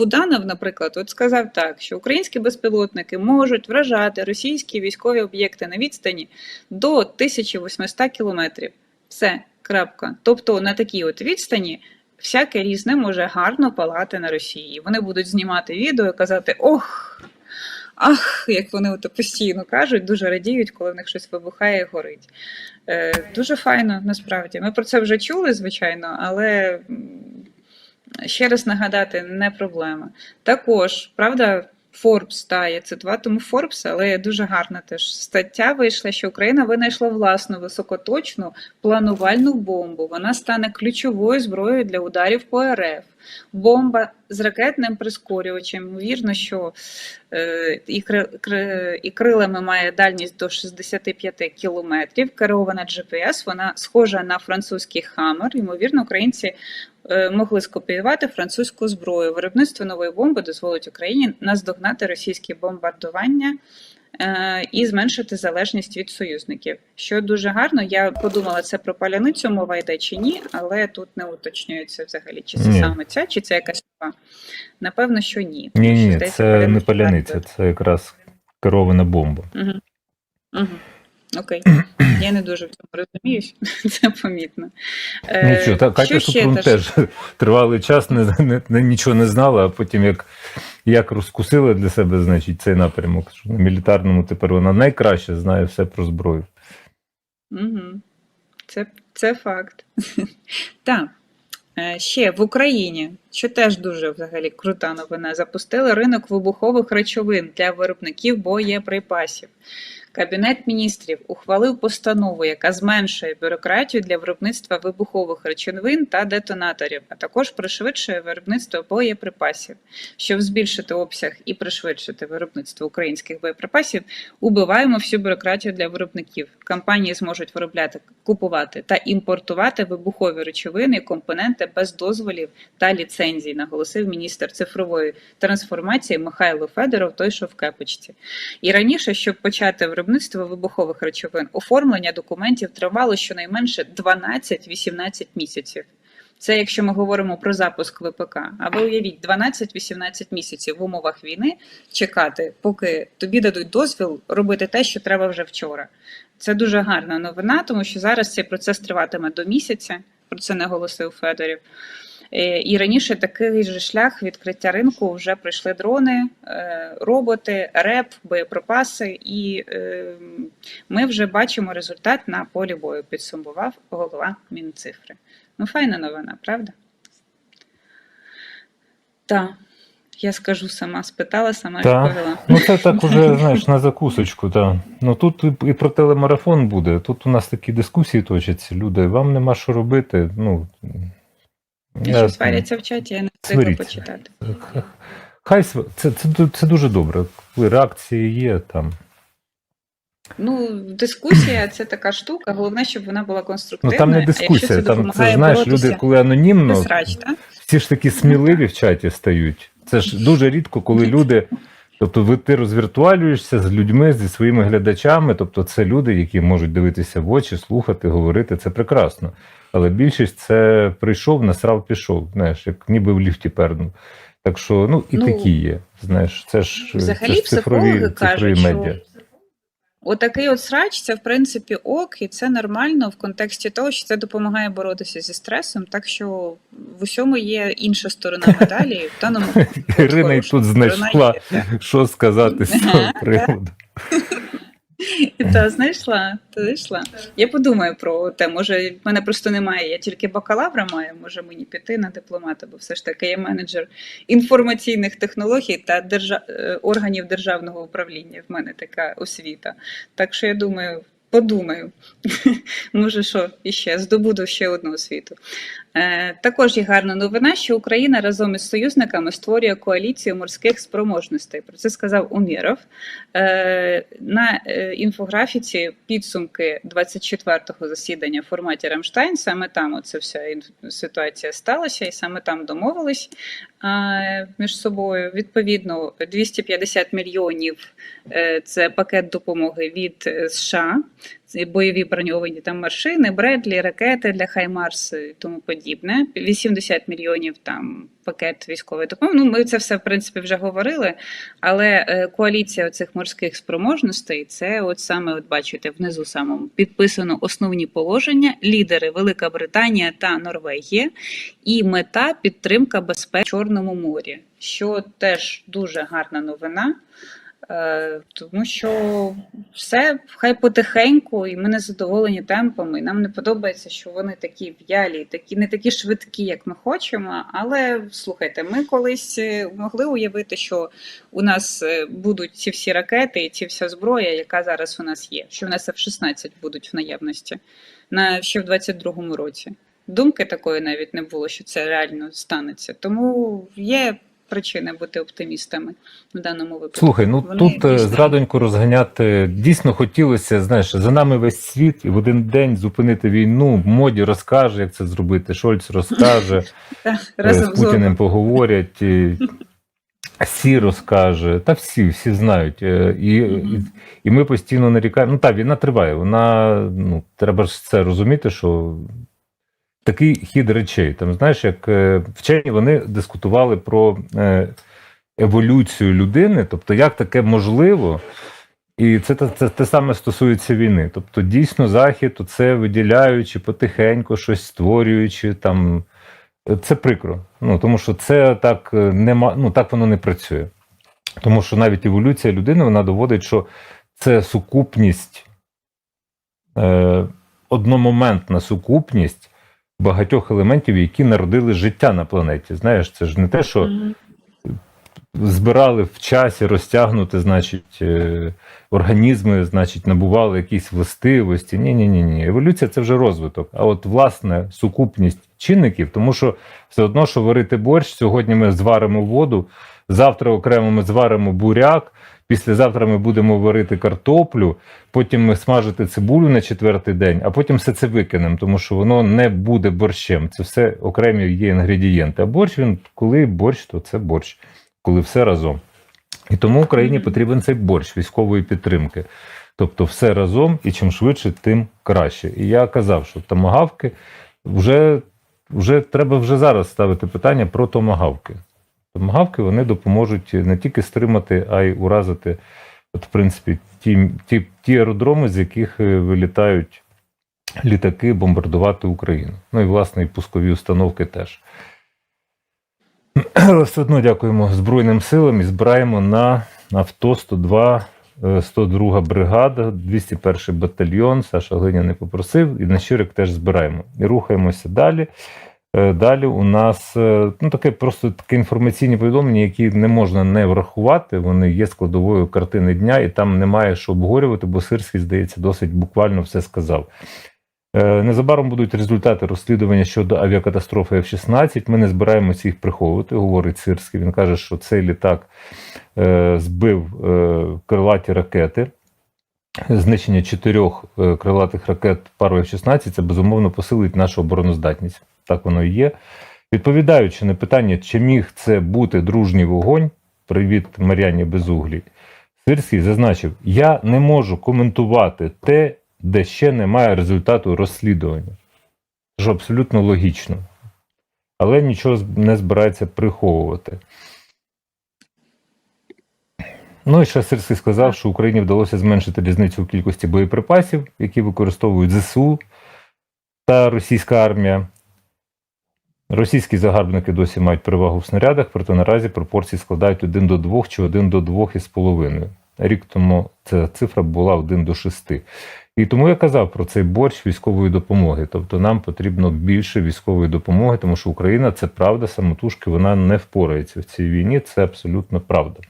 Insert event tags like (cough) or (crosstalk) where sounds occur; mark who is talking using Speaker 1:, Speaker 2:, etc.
Speaker 1: Буданов, наприклад, от сказав так, що українські безпілотники можуть вражати російські військові об'єкти на відстані до 1800 кілометрів. Все, крапка. Тобто на такій от відстані всяке різне може гарно палати на Росії. Вони будуть знімати відео і казати ох. Ах, як вони от постійно кажуть, дуже радіють, коли в них щось вибухає і горить. Е, дуже файно, насправді. Ми про це вже чули, звичайно, але ще раз нагадати, не проблема. Також, правда, Forbes, та, я цитуватиму Forbes, але дуже гарна теж стаття вийшла, що Україна винайшла власну високоточну планувальну бомбу. Вона стане ключовою зброєю для ударів по РФ. Бомба з ракетним прискорювачем. Ймовірно, що е, і, кри, і крилами має дальність до 65 кілометрів. Керована GPS, вона схожа на французький хаммер. Ймовірно, українці могли скопіювати французьку зброю. Виробництво нової бомби дозволить Україні наздогнати російські бомбардування. е, І зменшити залежність від союзників, що дуже гарно. Я подумала, це про паляницю мова йде чи ні, але тут не уточнюється взагалі, чи це
Speaker 2: Ні.
Speaker 1: саме ця, чи це якась нова. Напевно, що ні.
Speaker 2: Ні, ні, це не паляниця, це якраз керована бомба.
Speaker 1: Угу. Угу. Окей. Я не дуже в цьому розуміюсь, (laughs) це помітно. Е,
Speaker 2: Нічого, та Катя
Speaker 1: що
Speaker 2: Супрун
Speaker 1: теж?
Speaker 2: теж (laughs) тривалий час не, не, не, нічого не знала, а потім як, як розкусила для себе, значить, цей напрямок. Що на мілітарному тепер вона найкраще знає все про зброю.
Speaker 1: Угу. Це, це факт. (laughs) Так. Е, Ще в Україні, що теж дуже взагалі крута новина, запустили ринок вибухових речовин для виробників боєприпасів. Кабінет міністрів ухвалив постанову, яка зменшує бюрократію для виробництва вибухових речовин та детонаторів, а також пришвидшує виробництво боєприпасів. Щоб збільшити обсяг і пришвидшити виробництво українських боєприпасів, убиваємо всю бюрократію для виробників. Компанії зможуть виробляти, купувати та імпортувати вибухові речовини і компоненти без дозволів та ліцензій, наголосив міністр цифрової трансформації Михайло Федоров, той, що в кепочці. І раніше, щоб почати виробництво вибухових речовин, оформлення документів тривало щонайменше 12-18 місяців. Це якщо ми говоримо про запуск ВПК. А ви уявіть, 12-18 місяців в умовах війни чекати, поки тобі дадуть дозвіл робити те, що треба вже вчора. Це дуже гарна новина, тому що зараз цей процес триватиме до місяця. Про це наголосив Федорів. Е, І раніше такий же шлях відкриття ринку вже пройшли дрони, е, роботи, РЕП, боєприпаси, і е, ми вже бачимо результат на полі бою. Підсумував голова Мінцифри. Ну, файна новина, правда? Так, я скажу сама, спитала, сама
Speaker 2: Так.
Speaker 1: відповіла.
Speaker 2: Ну це так уже, (laughs) знаєш, на закусочку, так. Ну тут і- про телемарафон буде. Тут у нас такі дискусії точаться. Люди, вам нема що робити. Ну.
Speaker 1: Що сваряться в чаті, я не встигла почитати. (laughs)
Speaker 2: Хай це, це, це дуже добре. Коли реакції є там.
Speaker 1: Ну, дискусія це така штука, головне, щоб вона була
Speaker 2: конструктивна.
Speaker 1: Ну
Speaker 2: там не дискусія, це
Speaker 1: там
Speaker 2: це знаєш,
Speaker 1: боротися,
Speaker 2: люди, коли анонімно,
Speaker 1: срач,
Speaker 2: всі ж такі сміливі в чаті стають. Це ж дуже рідко, коли (laughs) люди. Тобто, ви ти розвіртуалюєшся з людьми, зі своїми глядачами. Тобто, це люди, які можуть дивитися в очі, слухати, говорити. Це прекрасно. Але більшість це прийшов, насрав, пішов. Знаєш, як ніби в ліфті пернув. Так що, ну і
Speaker 1: Ну,
Speaker 2: такі є. Знаєш, це ж,
Speaker 1: Взагалі
Speaker 2: це ж цифрові,
Speaker 1: психологи
Speaker 2: цифрові
Speaker 1: кажуть,
Speaker 2: медіа.
Speaker 1: що отакий от срач це в принципі ок, і це нормально в контексті того, що це допомагає боротися зі стресом. Так що в усьому є інша сторона (laughs) медалі. В даному
Speaker 2: Ірина
Speaker 1: й
Speaker 2: тут знайшла, що сказати з (laughs) цього приводу. (laughs)
Speaker 1: Та знайшла, та знайшла. Я подумаю про те, може, в мене просто немає, я тільки бакалавра маю, може мені піти на дипломата, бо все ж таки я менеджер інформаційних технологій та держа... е, органів державного управління. В мене така освіта. Так що я думаю, подумаю, (laughs) може, що іще здобуду ще одну освіту. Е, також є гарна новина, що Україна разом із союзниками створює коаліцію морських спроможностей. Про це сказав Умєров. Е, на е, інфографіці підсумки 24-го засідання в форматі Рамштайн. Саме там оця вся ситуація сталася, і саме там домовились між собою. Відповідно, 250 мільйонів е, це пакет допомоги від е, США. Бойові броньовані там машини, Бредлі, ракети для Хаймарс і тому подібне. 80 мільйонів там пакет військової допомоги. Ну, ми це все в принципі вже говорили. Але е, коаліція цих морських спроможностей це от саме, от бачите, внизу самому підписано основні положення, лідери Велика Британія та Норвегія, і мета підтримка безпеки в Чорному морі, що теж дуже гарна новина. Е, Тому що все хай потихеньку, і ми не задоволені темпами. І нам не подобається, що вони такі в'ялі, такі не такі швидкі, як ми хочемо. Але слухайте, ми колись е, могли уявити, що у нас е, будуть ці всі ракети і ці вся зброя, яка зараз у нас є, що в нас F-16 будуть в наявності на ще в 22-му році. Думки такої навіть не було, що це реально станеться. Тому є причини бути оптимістами в даному випадку.
Speaker 2: Слухай, ну
Speaker 1: Вони
Speaker 2: тут е,
Speaker 1: дійсно-
Speaker 2: зрадоньку розганяти дійсно хотілося, знаєш, за нами весь світ, і в один день зупинити війну. Моді розкаже, як це зробити. Шольц розкаже, (laughs)
Speaker 1: Та,
Speaker 2: е, з Путіним поговорять. Сі розкаже, та всі, всі знають. Е, І, і, і ми постійно нарікаємо. Ну так, війна триває. Вона ну треба ж це розуміти, що такий хід речей. Там знаєш, як е, вчені вони дискутували про е, еволюцію людини, тобто як таке можливо. І це, те- це те саме стосується війни. Тобто, дійсно, захід, це виділяючи потихеньку, щось створюючи там. Це прикро. Ну тому що це так е, нема, ну так воно не працює. Тому що навіть еволюція людини вона доводить, що це сукупність, е, одномоментна сукупність багатьох елементів, які народили життя на планеті. Знаєш, це ж не те, що збирали в часі розтягнути, значить, е, організми, значить, набували якісь властивості. Ні, ні, ні, ні. Еволюція це вже розвиток. А от власне сукупність чинників, тому що все одно, що варити борщ, сьогодні ми зваримо воду, завтра окремо ми зваримо буряк. Післязавтра ми будемо варити картоплю, потім ми смажити цибулю на четвертий день, а потім все це викинемо, тому що воно не буде борщем. Це все окремі є інгредієнти. А борщ він, коли борщ, то це борщ, коли все разом. І тому Україні потрібен цей борщ військової підтримки. Тобто все разом, і чим швидше, тим краще. І я казав, що томагавки вже, вже треба вже зараз ставити питання про томагавки. Томагавки вони допоможуть не тільки стримати, а й уразити, от, в принципі, ті, ті, ті аеродроми, з яких е, вилітають літаки бомбардувати Україну. Ну і власне і пускові установки теж. Але (clears throat) все одно дякуємо Збройним силам і збираємо на авто 102, е, 102 бригада, 201 батальйон. Саша Глиня не попросив, і на щирик теж збираємо. І рухаємося далі. Е, Далі у нас е, ну, таке просто таке інформаційні повідомлення, які не можна не врахувати. Вони є складовою картини дня, і там немає що обговорювати, бо Сирський, здається, досить буквально все сказав. Е, Незабаром будуть результати розслідування щодо авіакатастрофи F-16. Ми не збираємося їх приховувати, говорить Сирський. Він каже, що цей літак збив крилаті ракети. Знищення чотирьох е, крилатих ракет пару F-16 це безумовно посилить нашу обороноздатність. Так воно і є. Відповідаючи на питання, чи міг це бути дружній вогонь, привіт Мар'яні Безуглій, Сирський зазначив: я не можу коментувати те, де ще немає результату розслідування. Що абсолютно логічно. Але нічого не збирається приховувати. Ну і ще Сирський сказав, що Україні вдалося зменшити різницю у кількості боєприпасів, які використовують ЗСУ та російська армія. Російські загарбники досі мають перевагу в снарядах, проте наразі пропорції складають 1 до 2 чи 1 до 2,5. Рік тому ця цифра була 1 до 6. І тому я казав про цей борщ військової допомоги. Тобто нам потрібно більше військової допомоги, тому що Україна це правда, самотужки вона не впорається в цій війні. Це абсолютно правда.